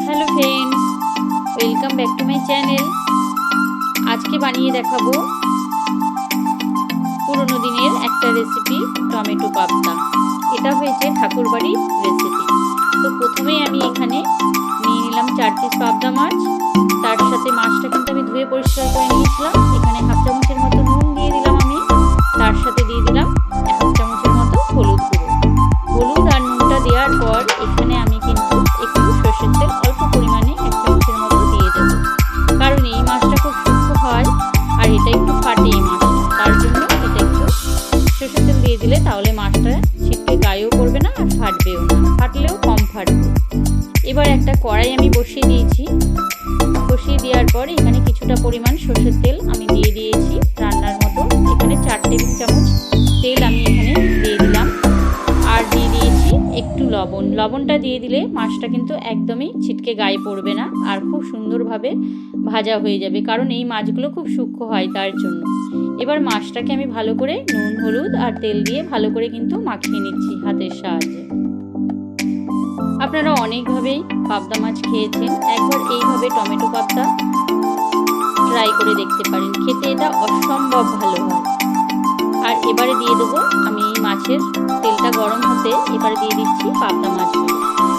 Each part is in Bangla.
Hello friends welcome back to my channel আজকে বানিয়ে দেখাবো পুরোনো দিনের একটা রেসিপি টমেটো পাবদা। এটা হয়েছে ঠাকুরবাড়ির রেসিপি তো প্রথমেই আমি এখানে নিয়ে নিলাম চার পিস পাবদা মাছ। তার সাথে মাছটা কিন্তু আমি ধুয়ে পরিষ্কার করে নিয়েছিলাম। এখানে হাফ চামচের মতো আর এটা একটু ফাটে এই মাছটা তার জন্য এটা একটু সরষের তেল দিয়ে দিলে তাহলে মাছটা ছিটকে গায়েও পড়বে না আর ফাটবেও না। ফাটলেও কম ফাটবে। এবার একটা কড়াই আমি বসিয়ে দিয়েছি। বসিয়ে দেওয়ার পর এখানে কিছুটা পরিমাণ সরষের তেল আমি দিয়ে দিয়েছি। রান্নার মতো এখানে চার টেবিল চামচ তেল আমি এখানে লবণটা দিয়ে দিলে মাছটা কিন্তু একদমই ছিটকে গায়ে পড়বে না আর খুব সুন্দরভাবে ভাজা হয়ে যাবে, কারণ এই মাছগুলো খুব সূক্ষ্ম হয় তার জন্য। এবার মাছটাকে আমি ভালো করে নুন, হলুদ আর তেল দিয়ে ভালো করে কিন্তু মাখিয়ে নিচ্ছি হাতের সাহায্যে। আপনারা অনেকভাবেই পাবদা মাছ খেয়েছেন, একবার এইভাবে টমেটো পাবদা ট্রাই করে দেখতে পারেন, খেতে এটা অসম্ভব ভালো হয়। আর এবারে দিয়ে দেবো মাছের তেলটা গরম হতে এবার দিয়ে দিচ্ছি পাবদা মাছগুলো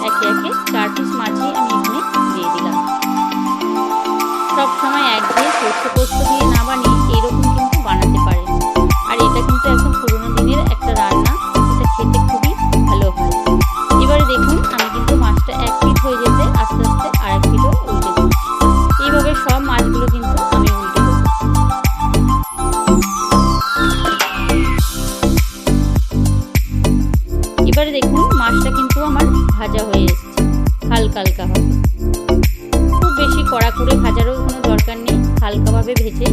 একে একে চার পিস মাছই আমি এখানে দিয়ে দিলাম। সবসময় এক একঘেয়ে পোস্ত পোস্ত দিয়ে হালকা হালকা হবে। খুব বেশি কড়া করে ভাজারও কোনো দরকার নেই, হালকাভাবে ভেজে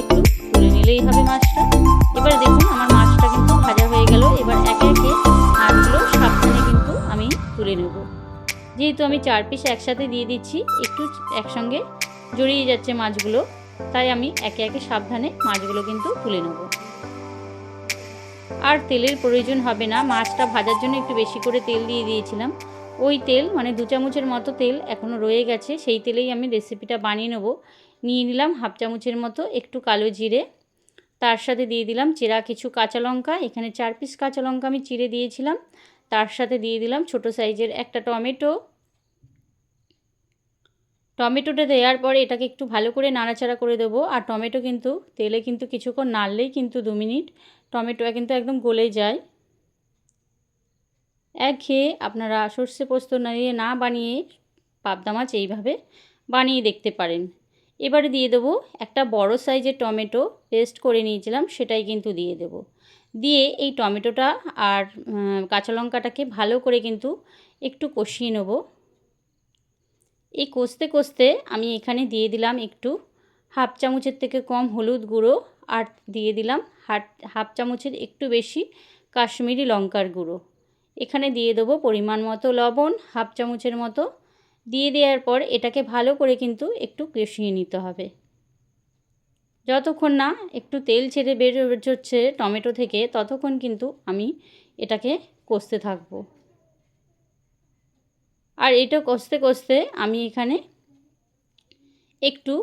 একটু তুলে নিলেই হবে মাছটা। এবার দেখুন, আমার মাছটা কিন্তু ভাজা হয়ে গেল। এবার একে একে মাছগুলো সাবধানে কিন্তু আমি তুলে নেব। যেহেতু আমি চার পিস একসাথে দিয়ে দিচ্ছি, একটু একসঙ্গে জড়িয়ে যাচ্ছে মাছগুলো, তাই আমি একে একে সাবধানে মাছগুলো কিন্তু তুলে নেব। আর তেলের প্রয়োজন হবে না। মাছটা ভাজার জন্য একটু বেশি করে তেল দিয়ে দিয়েছিলাম। ওই তেল মানে দু চামচের মতো তেল এখনও রয়ে গেছে, সেই তেলেই আমি রেসিপিটা বানিয়ে নেব। নিয়ে নিলাম হাফ চামচের মতো একটু কালো জিরে, তার সাথে দিয়ে দিলাম চেরা কিছু কাঁচা লঙ্কা, এখানে চার পিস কাঁচা লঙ্কা আমি চিড়ে দিয়েছিলাম, তার সাথে দিয়ে দিলাম ছোট সাইজের একটা টমেটো। টমেটোটা দেওয়ার পরে এটাকে একটু ভালো করে নাড়াচাড়া করে দেবো, আর টমেটো কিন্তু, তেলে কিন্তু কিছুক্ষণ নাড়লেই কিন্তু দু মিনিট টমেটো কিন্তু একদম গলে যায়। এক খেয়ে আপনারা সর্ষে পোস্ত নিয়ে না বানিয়ে পাবদা মাছ এইভাবে বানিয়ে দেখতে পারেন। এবারে দিয়ে দেবো একটা বড় সাইজের টমেটো পেস্ট করে নিয়েছিলাম, সেটাই কিন্তু দিয়ে দেবো। দিয়ে এই টমেটোটা আর কাঁচা লঙ্কাটাকে ভালো করে কিন্তু একটু কষিয়ে নেব। এই কষতে কষতে আমি এখানে দিয়ে দিলাম একটু হাফ চামচের থেকে কম হলুদ গুঁড়ো আর দিয়ে দিলাম হাফ চামচের একটু বেশি কাশ্মীরি লঙ্কার গুঁড়ো। এখানে দিয়ে দেবো পরিমাণ মতো লবণ, হাফ চামচের মতো। দিয়ে দেওয়ার পর এটাকে ভালো করে কিন্তু একটু কষিয়ে নিতে হবে। যতক্ষণ না একটু তেল ছেড়ে বের হচ্ছে টমেটো থেকে, ততক্ষণ কিন্তু আমি এটাকে কষতে থাকব। আর এটা কষতে কষতে আমি এখানে একটু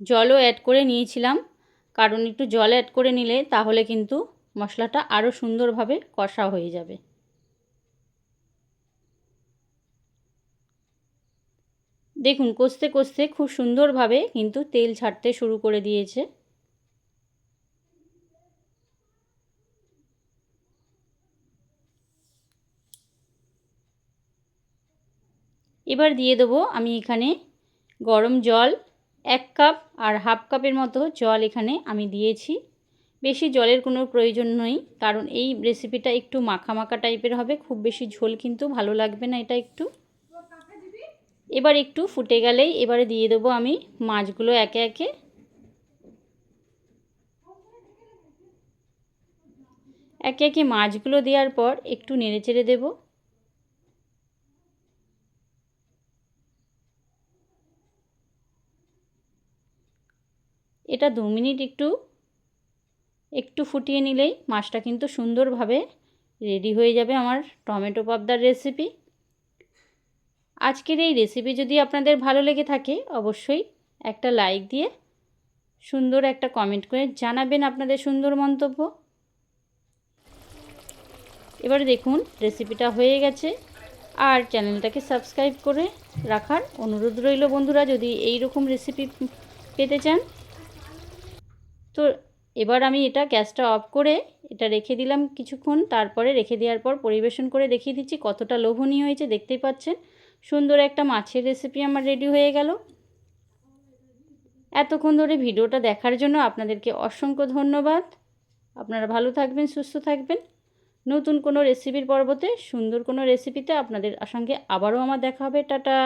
জলও অ্যাড করে নিয়েছিলাম। কারণ একটু জল অ্যাড করে নিলে তাহলে কিন্তু মশলাটা আরও সুন্দরভাবে কষা হয়ে যাবে। দেখুন, কষতে কষতে খুব সুন্দরভাবে কিন্তু তেল ছাড়তে শুরু করে দিয়েছে। এবার দিয়ে দেবো আমি এখানে গরম জল, এক কাপ আর হাফ কাপের মতো জল এখানে আমি দিয়েছি। বেশি জলের কোনো প্রয়োজন নেই, কারণ এই রেসিপিটা একটু মাখা মাখা টাইপের হবে, খুব বেশি ঝোল কিন্তু ভালো লাগবে না এটা একটু। এবার একটু ফুটে গেলেই এবারে দিয়ে দেবো আমি মাছগুলো একে একে। একে একে মাছগুলো দেওয়ার পর একটু নেড়ে চেড়ে দেবো। এটা দু মিনিট একটু একটু ফুটিয়ে নিলেই মাছটা কিন্তু সুন্দরভাবে রেডি হয়ে যাবে আমার টমেটো পাবদার রেসিপি। আজকের এই রেসিপি যদি আপনাদের ভালো লেগে থাকে, অবশ্যই একটা লাইক দিয়ে সুন্দর একটা কমেন্ট করে জানাবেন আপনাদের সুন্দর মন্তব্য। এবারে দেখুন রেসিপিটা হয়ে গেছে। আর চ্যানেলটাকে সাবস্ক্রাইব করে রাখার অনুরোধ রইল বন্ধুরা, যদি এই রকম রেসিপি পেতে চান। তো এবার আমি এটা গ্যাসটা অফ করে এটা রেখে দিলাম কিছুক্ষণ। তারপরে রেখে দেওয়ার পর পরিবেশন করে দেখিয়ে দিচ্ছি কতটা লোভনীয় হয়েছে, দেখতেই পাচ্ছেন। সুন্দর একটা মাছের রেসিপি আমার রেডি হয়ে গেল। এতক্ষণ ধরে ভিডিওটা দেখার জন্য আপনাদেরকে অসংখ্য ধন্যবাদ। আপনারা ভালো থাকবেন, সুস্থ থাকবেন। নতুন কোনো রেসিপির পর্বতে সুন্দর কোনো রেসিপিতে আপনাদের সঙ্গে আবারও আমার দেখা হবে। টাটা!